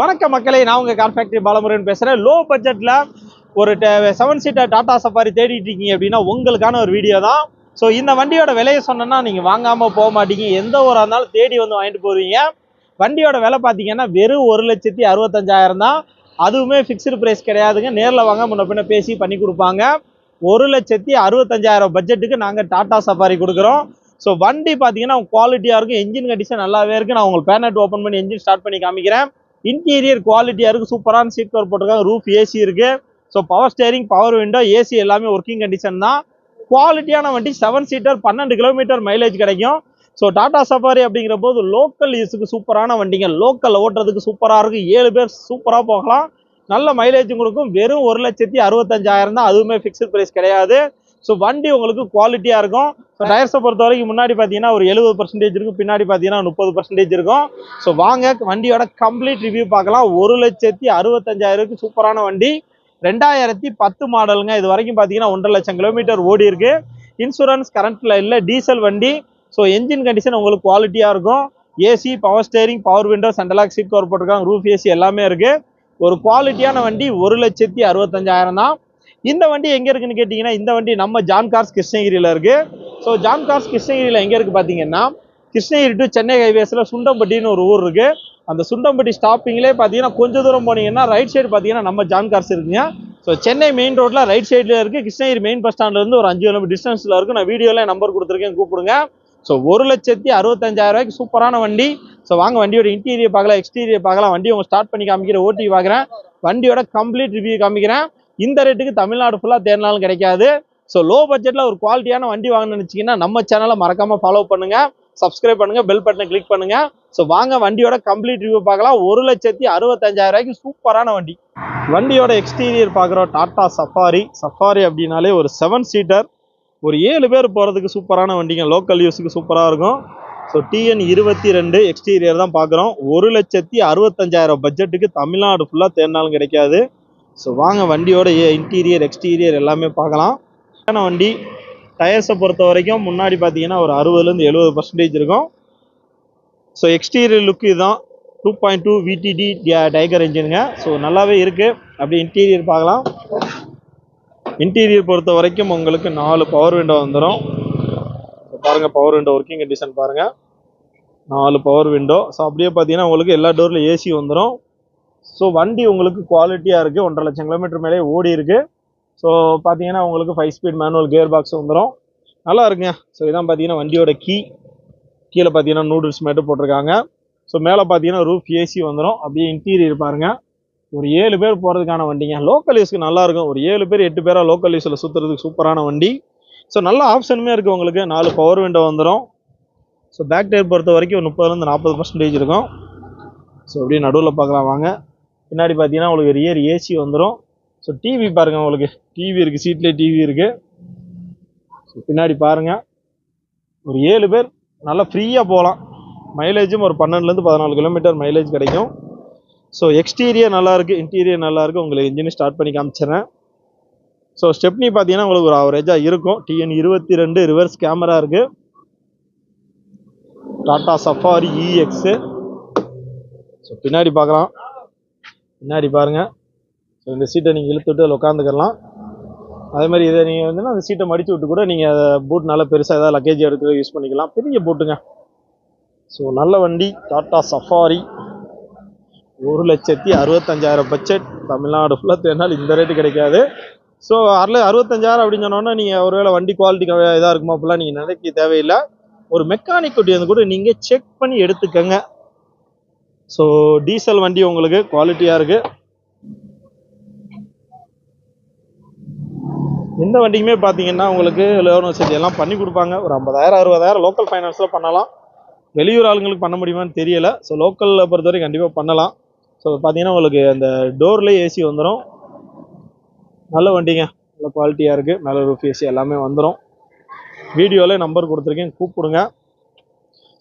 வணக்க மக்களே நான் உங்கள் கார் ஃபேக்டரி பாலமுருகன் பேசுகிறேன் லோ பட்ஜெட்டில் ஒரு செவன் சீட்டர் டாடா சஃபாரி தேடிட்டு இருக்கீங்க அப்படின்னா உங்களுக்கான ஒரு வீடியோ தான். ஸோ இந்த வண்டியோட விலையை சொன்னேன்னா நீங்கள் வாங்காமல் போக மாட்டீங்க. எந்த ஊராக இருந்தாலும் தேடி வந்து வாங்கிட்டு போவீங்க வண்டியோட விலை பார்த்தீங்கன்னா வெறும் ஒரு லட்சத்தி அறுபத்தஞ்சாயிரம் தான். அதுவுமே ஃபிக்ஸ்டு ப்ரைஸ் கிடையாதுங்க. நேரில் வாங்க முன்ன பின்ன பேசி பண்ணி கொடுப்பாங்க. ஒரு லட்சத்தி அறுபத்தஞ்சாயிரம் பட்ஜெட்டுக்கு நாங்கள் டாடா சஃபாரி கொடுக்குறோம். ஸோ வண்டி பார்த்தீங்கன்னா குவாலிட்டியாக இருக்கும். என்ஜின் கண்டிஷன் நல்லாவே இருக்குது நான் உங்களுக்கு பேனட் ஓப்பன் பண்ணி என்ஜின் ஸ்டார்ட் பண்ணி காமிக்கிறேன். இன்டீரியர் குவாலிட்டியாக இருக்குது சூப்பரான சீட் கவர் போட்டிருக்காங்க. ரூஃப் ஏசி இருக்குது so power steering power window AC எல்லாமே ஒர்க்கிங் கண்டிஷன் தான். குவாலிட்டியான வண்டி செவன் சீட்டர் பன்னெண்டு கிலோமீட்டர் மைலேஜ் கிடைக்கும். ஸோ டாடா சஃபாரி அப்படிங்கிற போது லோக்கல் யூஸுக்கு சூப்பரான வண்டிங்க. லோக்கலில் ஓட்டுறதுக்கு சூப்பராக இருக்கும் ஏழு பேர் சூப்பராக போகலாம். நல்ல மைலேஜும் கொடுக்கும். வெறும் ஒரு லட்சத்தி அறுபத்தஞ்சாயிரம் தான். அதுவுமே ஃபிக்ஸ்டு ப்ரைஸ் கிடையாது. ஸோ வண்டி உங்களுக்கு குவாலிட்டியாக இருக்கும். ஸோ டயர்ஸை பொறுத்த வரைக்கும் முன்னாடி பார்த்தீங்கன்னா ஒரு எழுபது பர்சன்டேஜ் இருக்கும். பின்னாடி பார்த்தீங்கன்னா முப்பது பர்சன்டேஜ் இருக்கும். ஸோ வாங்க வண்டியோட கம்ப்ளீட் ரிவ்யூ பார்க்கலாம். ஒரு லட்சத்தி அறுபத்தஞ்சாயிரத்துக்கு சூப்பரான வண்டி. ரெண்டாயிரத்தி பத்து மாடலுங்க இது வரைக்கும் பார்த்தீங்கன்னா ஒன்றரை லட்சம் கிலோமீட்டர் ஓடி இருக்கு. இன்சூரன்ஸ் கரண்ட்ல இல்லை டீசல் வண்டி. ஸோ என்ஜின் கண்டிஷன் உங்களுக்கு குவாலிட்டியாக இருக்கும். AC power steering power window central lock seat cover போட்டிருக்காங்க. ரூஃப் ஏசி எல்லாமே இருக்குது ஒரு குவாலிட்டியான வண்டி ஒரு லட்சத்தி அறுபத்தஞ்சாயிரம் தான். இந்த வண்டி எங்கே இருக்குன்னு கேட்டிங்கன்னா இந்த வண்டி நம்ம ஜான் கார்ஸ் கிருஷ்ணகிரியில் இருக்குது ஸோ ஜான் கார்ஸ் கிருஷ்ணகிரியில் எங்கே இருக்குது பார்த்தீங்கன்னா கிருஷ்ணகிரி டு சென்னை ஹைவேஸில் சுண்டம்பட்டின்னு ஒரு ஊர் இருக்குது அந்த சுண்டம்பட்டி ஸ்டாப்பிங்லேயே பார்த்தீங்கன்னா கொஞ்சம் தூரம் போனீங்கன்னா ரைட் சைடு பார்த்தீங்கன்னா நம்ம ஜான் கார்ஸ் இருக்குங்க. ஸோ சென்னை மெயின் ரோட்டில் ரைட் சைடில் இருக்குது கிருஷ்ணகிரி மெயின் பஸ் ஸ்டாண்ட்லேருந்து ஒரு அஞ்சு கிலோமீட்டர் டிஸ்டன்ஸில் இருக்குது நான் வீடியோவில் நம்பர் கொடுத்துருக்கேன் கூப்பிடுங்க. ஸோ ஒரு லட்சத்தி அறுபத்தஞ்சாயிரம் ரூபாய்க்கு சூப்பரான வண்டி. ஸோ வாங்க வண்டியோட இன்டீரியர் பார்க்கலாம் எக்ஸ்டீரியர் பார்க்கலாம். வண்டி உங்க ஸ்டார்ட் பண்ணி காமிக்கிற ஓட்டி பார்க்குறேன். வண்டியோட கம்ப்ளீட் ரிவ்யூ காமிக்கிறேன். இந்த ரேட்டுக்கு தமிழ்நாடு ஃபுல்லாக தேர்னாலும் கிடைக்காது. ஸோ லோ பட்ஜெட்டில் ஒரு குவாலிட்டியான வண்டி வாங்கணும்னு நினச்சிங்கன்னா நம்ம சேனலை மறக்காம ஃபாலோ பண்ணுங்கள் சப்ஸ்கிரைப் பண்ணுங்க பெல் பட்டனை கிளிக் பண்ணுங்கள் ஸோ வாங்க வண்டியோட கம்ப்ளீட் ரிவ்யூ பார்க்கலாம். ஒரு லட்சத்தி அறுபத்தஞ்சாயிரம் ரூபாய்க்கு சூப்பரான வண்டி. வண்டியோட எக்ஸ்டீரியர் பார்க்குறோம். டாட்டா சஃபாரி சஃபாரி அப்படின்னாலே ஒரு செவன் சீட்டர் ஒரு ஏழு பேர் போகிறதுக்கு சூப்பரான வண்டிங்க. லோக்கல் யூஸுக்கு சூப்பராக இருக்கும். ஸோ டிஎன் இருபத்தி ரெண்டு எக்ஸ்டீரியர் தான் பார்க்குறோம். ஒரு லட்சத்தி அறுபத்தஞ்சாயிரம் பட்ஜெட்டுக்கு தமிழ்நாடு ஃபுல்லாக தேர்னாலும் கிடைக்காது. ஸோ வாங்க வண்டியோட இன்டீரியர் எக்ஸ்டீரியர் எல்லாமே பார்க்கலாம். ஏன்னா வண்டி. டயர்ஸை பொறுத்த வரைக்கும் முன்னாடி பார்த்தீங்கன்னா ஒரு அறுபதுலேருந்து எழுபது பர்சன்டேஜ் இருக்கும். ஸோ எக்ஸ்டீரியர் லுக்கு இதுதான். Two point two VTT tiger இன்ஜினுங்க so நல்லாவே இருக்குது அப்படி இன்டீரியர் பார்க்கலாம். இன்டீரியர் பொறுத்த வரைக்கும் உங்களுக்கு நாலு பவர் விண்டோ வந்துடும் பாருங்க பவர் விண்டோ ஒர்க்கிங் கண்டிஷன் பாருங்கள் நாலு பவர் விண்டோ ஸோ அப்படியே பார்த்தீங்கன்னா உங்களுக்கு எல்லா டோர்லையும் ஏசி வந்துடும் ஸோ வண்டி உங்களுக்கு குவாலிட்டியாக இருக்குது ஒன்றரை லட்சம் கிலோமீட்டர் மேலே ஓடி இருக்குது ஸோ பார்த்தீங்கன்னா உங்களுக்கு five speed manual gear box வந்துடும் நல்லா இருக்குங்க. ஸோ இதான் பார்த்தீங்கன்னா வண்டியோட கீ கீழே பார்த்தீங்கன்னா நூடுல்ஸ் மட்டும் போட்டிருக்காங்க. ஸோ மேலே பார்த்தீங்கன்னா ரூஃப் ஏசி வந்துடும் அப்படியே இன்டீரியர் பாருங்க. ஒரு ஏழு பேர் போகிறதுக்கான வண்டிங்க. லோக்கல் யூஸ்க்கு நல்லா இருக்கும். ஒரு ஏழு பேர் எட்டு பேராக லோக்கல் யூஸில் சுற்றுறதுக்கு சூப்பரான வண்டி. ஸோ நல்ல ஆப்ஷனுமே இருக்குது உங்களுக்கு. நாலு பவர் விண்டோ வந்துடும் ஸோ பேக் டயர் பொறுத்த வரைக்கும் முப்பதுலேருந்து நாற்பது பர்சன்டேஜ் இருக்கும். ஸோ அப்படியே நடுவில் பார்க்கலாம் வாங்க. பின்னாடி பார்த்தீங்கன்னா உங்களுக்கு ரியர் ஏசி வந்துடும் ஸோ டிவி பாருங்கள் உங்களுக்கு. டிவி இருக்குது சீட்லேயே டிவி இருக்குது ஸோ பின்னாடி பாருங்க. ஒரு ஏழு பேர் நல்லா ஃப்ரீயாக போகலாம். மைலேஜும் ஒரு பன்னெண்டுலேருந்து பதினாலு கிலோமீட்டர் மைலேஜ் கிடைக்கும். ஸோ எக்ஸ்டீரியர் நல்லாயிருக்கு இன்டீரியர் நல்லாயிருக்கு உங்களுக்கு இன்ஜின் ஸ்டார்ட் பண்ணி காமிச்சிடுறேன். ஸோ ஸ்டெப்னி பார்த்தீங்கன்னா உங்களுக்கு ஒரு ஆவரேஜாக இருக்கும். டிஎன் இருபத்தி ரெண்டு ரிவர்ஸ் கேமரா இருக்குது டாட்டா சஃபாரி இஎக்ஸு ஸோ பின்னாடி பார்க்கலாம் பின்னாடி பாருங்கள் ஸோ இந்த சீட்டை நீங்கள் இழுத்து விட்டு அதில் உட்காந்துக்கலாம் அதே மாதிரி இதை நீங்கள் வந்து அந்த சீட்டை மடிச்சு விட்டு கூட நீங்கள் அதை பூட் நல்லா பெருசாக ஏதாவது லக்கேஜ் எடுத்து யூஸ் பண்ணிக்கலாம். பெரிய பூட்டுங்க ஸோ நல்ல வண்டி டாட்டா சஃபாரி ஒரு லட்சத்தி அறுபத்தஞ்சாயிரம் பட்ஜெட் தமிழ்நாடு ஃபுல்லாக தேர்னால் இந்த ரேட்டு கிடைக்காது. ஸோ அறுல அறுபத்தஞ்சாயிரம் அப்படின்னு சொன்னோன்னா நீங்கள் ஒருவேளை வண்டி குவாலிட்டி இதாக இருக்குமா அப்படிலாம் நீங்கள் நினைக்க தேவையில்லை. ஒரு மெக்கானிக் குட்டி வந்து கூட நீங்கள் செக் பண்ணி எடுத்துக்கங்க. ஸோ டீசல் வண்டி உங்களுக்கு குவாலிட்டியாக இருக்குது எந்த வண்டிக்குமே பார்த்தீங்கன்னா உங்களுக்கு லோன் வசதி எல்லாம் பண்ணி கொடுப்பாங்க. ஒரு ஐம்பதாயிரம் அறுபதாயிரம் லோக்கல் ஃபைனான்ஸில் பண்ணலாம். வெளியூர் ஆளுங்களுக்கு பண்ண முடியுமான்னு தெரியலை. ஸோ லோக்கலில் பொறுத்தவரைக்கும் கண்டிப்பாக பண்ணலாம். ஸோ பார்த்தீங்கன்னா உங்களுக்கு அந்த டோர்லேயே ஏசி வந்துடும் நல்ல வண்டிங்க. நல்ல குவாலிட்டியாக இருக்குது நல்ல ரூஃப் ஏசி எல்லாமே வந்துடும் வீடியோவில் நம்பர் கொடுத்துருக்கேன். கூப்பிடுங்க.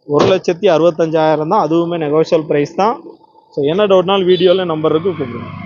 ஒரு லட்சத்தி அறுபத்தஞ்சாயிரம் தான் அதுவுமே நெகோஷியல் ப்ரைஸ் தான். ஸோ என்ன டவுட்னாலும் வீடியோவில் நம்பர் இருக்குது கூப்பிடுங்க.